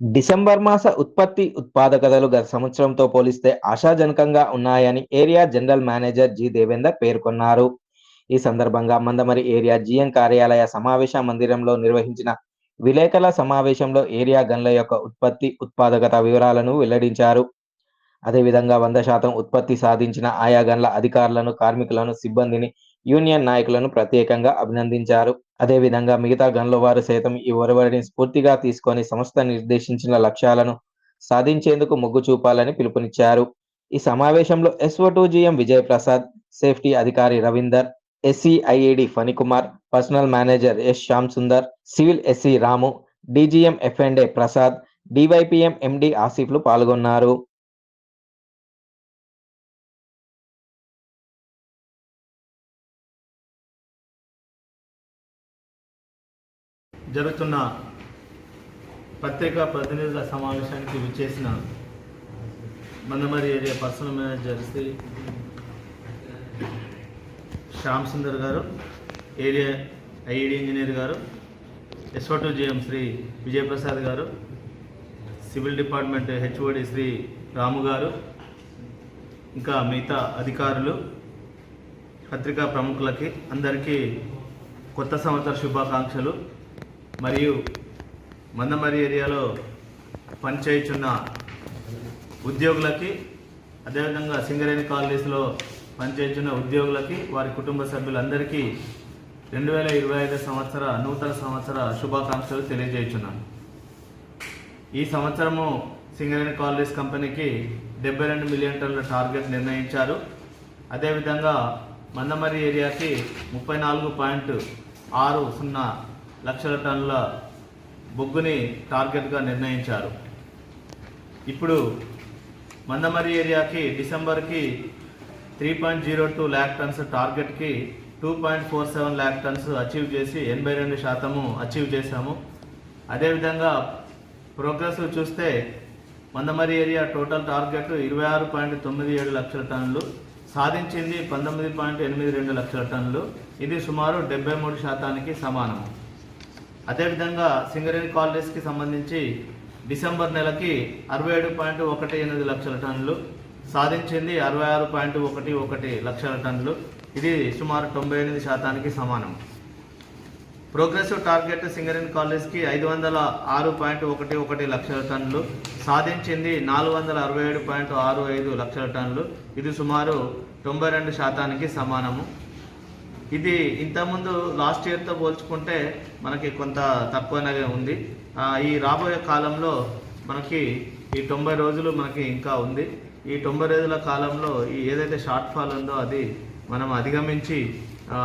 December మాస ఉత్పత్తి ఉత్పాదకతలు గత సంవత్సరంతో పోలిస్తే ఆశాజనకంగా ఉన్నాయని area general manager G Devender పేర్కొన్నారు. ఈ సందర్భంగా మందమరి ఏరియా జిఎం కార్యాలయ సమావేశ మందిరంలో నిర్వహించిన విలేకరుల సమావేశంలో ఏరియా గన్ల యొక్క ఉత్పత్తి ఉత్పాదకత వివరాలను వెల్లడించారు. అదేవిధంగా వంద శాతం ఉత్పత్తి సాధించిన ఆయా గన్ల అధికారులను కార్మికులను సిబ్బందిని యూనియన్ నాయకులను ప్రత్యేకంగా అభినందించారు. అదేవిధంగా మిగతా గన్ల వారు సైతం ఈ ఒరవడిని స్ఫూర్తిగా తీసుకొని సంస్థ నిర్దేశించిన లక్ష్యాలను సాధించేందుకు మొగ్గు చూపాలని పిలుపునిచ్చారు. ఈ సమావేశంలో SO two GM Vijay Prasad safety అధికారి Ravinder ఎస్సీఐఏడి Phanikumar personal manager S Shyam Sundar civil SC Ramu DGM ఎఫ్ఎండే Prasad DYPM MD ఆసిఫ్లు పాల్గొన్నారు. జరుగుతున్న పత్రికా ప్రతినిధుల సమావేశానికి విచ్చేసిన Mandamarri area personal manager Shri Shyam Sundar గారు ఏరియా ఐఈడి ఇంజనీర్ గారు SO two GM Shri Vijayaprasad గారు civil department HOD Shri Ramu గారు ఇంకా మిగతా అధికారులు పత్రికా ప్రముఖులకి అందరికీ కొత్త సంవత్సర శుభాకాంక్షలు. మరియు మందమరి ఏరియాలో పనిచేయుచున్న ఉద్యోగులకి అదేవిధంగా సింగరేణి కాలనీస్లో పనిచేస్తున్న ఉద్యోగులకి వారి కుటుంబ సభ్యులందరికీ రెండు వేల ఇరవై ఐదు సంవత్సర నూతన సంవత్సర శుభాకాంక్షలు తెలియజేయుచున్నాను. ఈ సంవత్సరము సింగరేణి కాలనీస్ కంపెనీకి డెబ్బై రెండు మిలియన్ టన్నుల టార్గెట్ నిర్ణయించారు. అదేవిధంగా మందమరి ఏరియాకి ముప్పై నాలుగు పాయింట్ ఆరు సున్నా లక్షల టన్నుల బొగ్గుని టార్గెట్గా నిర్ణయించారు. ఇప్పుడు మందమరి ఏరియాకి డిసెంబర్కి three point zero two lakh tons టార్గెట్కి two point four seven lakh tons achieve చేసి ఎనభై రెండు శాతము అచీవ్ చేశాము. అదేవిధంగా ప్రోగ్రెస్ చూస్తే మందమరి ఏరియా టోటల్ టార్గెట్ ఇరవై ఆరు పాయింట్ తొమ్మిది ఏడు లక్షల టన్నులు సాధించింది పంతొమ్మిది పాయింట్ ఎనిమిది రెండు లక్షల టన్నులు. ఇది సుమారు డెబ్బై మూడు శాతానికి సమానము. అదేవిధంగా సింగరేణి కాలనీస్కి సంబంధించి డిసెంబర్ నెలకి అరవై ఏడు పాయింట్ ఒకటి ఎనిమిది లక్షల టన్నులు సాధించింది అరవై ఆరు పాయింట్ ఒకటి ఒకటి లక్షల టన్నులు. ఇది సుమారు తొంభై ఎనిమిది శాతానికి సమానం. ప్రోగ్రెసివ్ టార్గెట్ సింగరేణి కాలేజ్కి ఐదు వందల ఆరు పాయింట్ ఒకటి ఒకటి లక్షల టన్నులు సాధించింది నాలుగు వందల అరవై ఏడు పాయింట్ ఆరు ఐదు లక్షల టన్నులు. ఇది సుమారు తొంభై రెండు శాతానికి సమానము. ఇది ఇంతకుముందు లాస్ట్ ఇయర్తో పోల్చుకుంటే మనకి కొంత తక్కువనే ఉంది. ఈ రాబోయే కాలంలో మనకి ఈ తొంభై రోజులు మనకి ఇంకా ఉంది. ఈ తొంభై రోజుల కాలంలో ఈ ఏదైతే షార్ట్ ఫాల్ ఉందో అది మనం అధిగమించి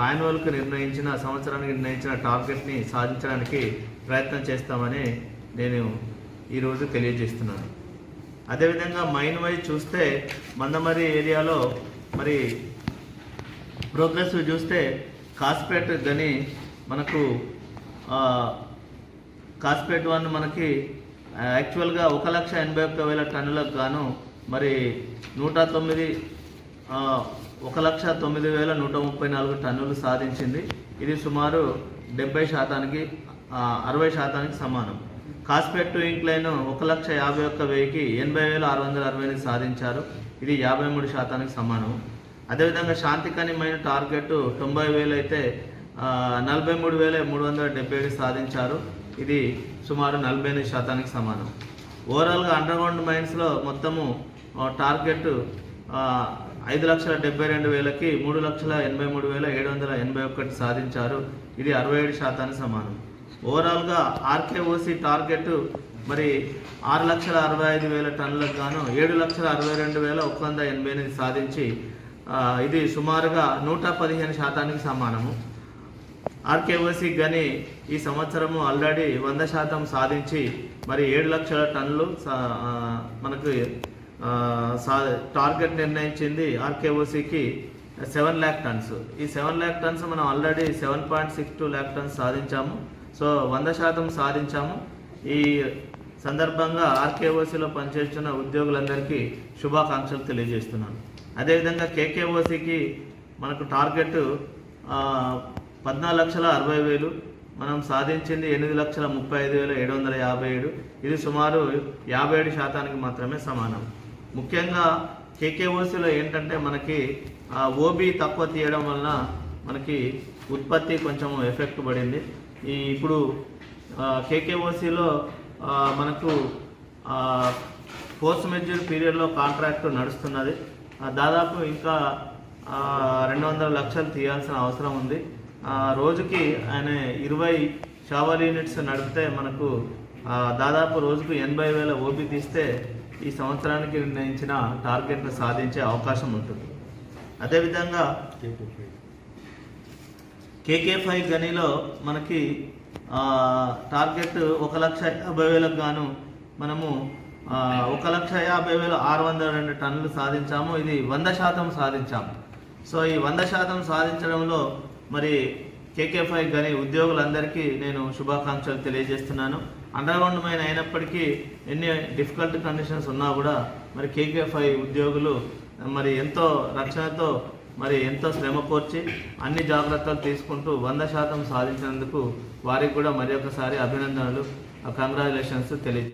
యాన్యువల్కి నిర్ణయించిన సంవత్సరానికి నిర్ణయించిన టార్గెట్ని సాధించడానికి ప్రయత్నం చేస్తామని నేను ఈరోజు తెలియజేస్తున్నాను. అదేవిధంగా మైన్ వైజ్ చూస్తే మందమరి ఏరియాలో మరి ప్రోగ్రెస్ చూస్తే కాస్పేట్ గని మనకు కాస్పేట్ వన్ మనకి యాక్చువల్గా ఒక లక్ష ఎనభై ఒక్క వేల టన్నులకు గాను మరి నూట తొమ్మిది ఒక లక్ష తొమ్మిది వేల నూట ముప్పై నాలుగు టన్నులు సాధించింది. ఇది సుమారు డెబ్బై శాతానికి అరవై శాతానికి సమానం. కాస్పేట్ టు ఇంక్లైన్ ఒక లక్ష యాభై ఒక్క వెయ్యికి ఎనభై వేల ఆరు వందల అరవై సాధించారు. ఇది యాభై మూడు శాతానికి సమానం. అదేవిధంగా శాంతికనిమైన టార్గెట్ తొంభై వేలు అయితే నలభై మూడు వేల మూడు వందల డెబ్బై ఏడు సాధించారు. ఇది సుమారు నలభై ఎనిమిది శాతానికి సమానం. ఓవరాల్గా అండర్గ్రౌండ్ మైన్స్లో మొత్తము టార్గెట్ ఐదు లక్షల డెబ్బై రెండు వేలకి మూడు లక్షల ఎనభై మూడు వేల ఏడు వందల ఎనభై ఒకటి సాధించారు. ఇది అరవై ఏడు శాతానికి సమానం. ఓవరాల్గా ఆర్కేఓసి టార్గెట్ మరి ఆరు లక్షల అరవై ఐదు వేల టన్నులకు గాను ఏడు లక్షల అరవై రెండు వేల ఒక వంద ఎనభై ఎనిమిది సాధించి ఇది సుమారుగా నూట పదిహేను శాతానికి సమానము. ఆర్కేఓసి గని ఈ సంవత్సరము ఆల్రెడీ వంద శాతం సాధించి మరి ఏడు లక్షల టన్నులు సా- మనకు సా టార్గెట్ నిర్ణయించింది ఆర్కేఓసికి సెవెన్ ల్యాక్ టన్స్. ఈ సెవెన్ ల్యాక్ టన్స్ మనం already seven point six two lakh tons సాధించాము. So వంద శాతం సాధించాము. ఈ సందర్భంగా ఆర్కేఓసిలో పనిచేస్తున్న ఉద్యోగులందరికీ శుభాకాంక్షలు తెలియజేస్తున్నాను. అదేవిధంగా కేకేఓసికి మనకు టార్గెట్ పద్నాలుగు లక్షల అరవై వేలు మనం సాధించింది ఎనిమిది లక్షల ముప్పై ఐదు వేల ఏడు వందల యాభై ఏడు. ఇది సుమారు యాభై ఏడు శాతానికి మాత్రమే సమానం. ముఖ్యంగా కేకేఓసీలో ఏంటంటే మనకి ఓబీ తక్కువ తీయడం వలన మనకి ఉత్పత్తి కొంచెం ఎఫెక్ట్ పడింది. ఈ ఇప్పుడు కేకేఓసీలో మనకు పోస్ట్ మెజ్యూర్ పీరియడ్లో కాంట్రాక్ట్ నడుస్తున్నది. దాదాపు ఇంకా రెండు వందల లక్షలు తీయాల్సిన అవసరం ఉంది. ఆ, రోజుకి ఆయన ఇరవై షవర్ యూనిట్స్ నడిపితే మనకు దాదాపు రోజుకు ఎనభై వేల ఓపీ తీస్తే ఈ సంవత్సరానికి నిర్ణయించిన టార్గెట్ను సాధించే అవకాశం ఉంటుంది. అదేవిధంగా కేకే ఫైవ్ గనిలో మనకి టార్గెట్ ఒక లక్ష యాభై వేలకు గాను మనము ఒక లక్ష యాభై వేల ఆరు వందల రెండు టన్నులు సాధించాము. ఇది వంద శాతం సాధించాము సో ఈ వంద శాతం సాధించడంలో మరి కేకే ఫైవ్ గని ఉద్యోగులందరికీ నేను శుభాకాంక్షలు తెలియజేస్తున్నాను. అండర్గ్రౌండ్ మైన్ అయినప్పటికీ ఎన్ని డిఫికల్ట్ కండిషన్స్ ఉన్నా కూడా మరి కేకే ఫైవ్ ఉద్యోగులు మరి ఎంతో రక్షణతో మరి ఎంతో శ్రమ కోర్చి అన్ని జాగ్రత్తలు తీసుకుంటూ వంద శాతం సాధించినందుకు వారికి కూడా మరి ఒకసారి అభినందనలు కంగ్రాచులేషన్స్ తెలియజే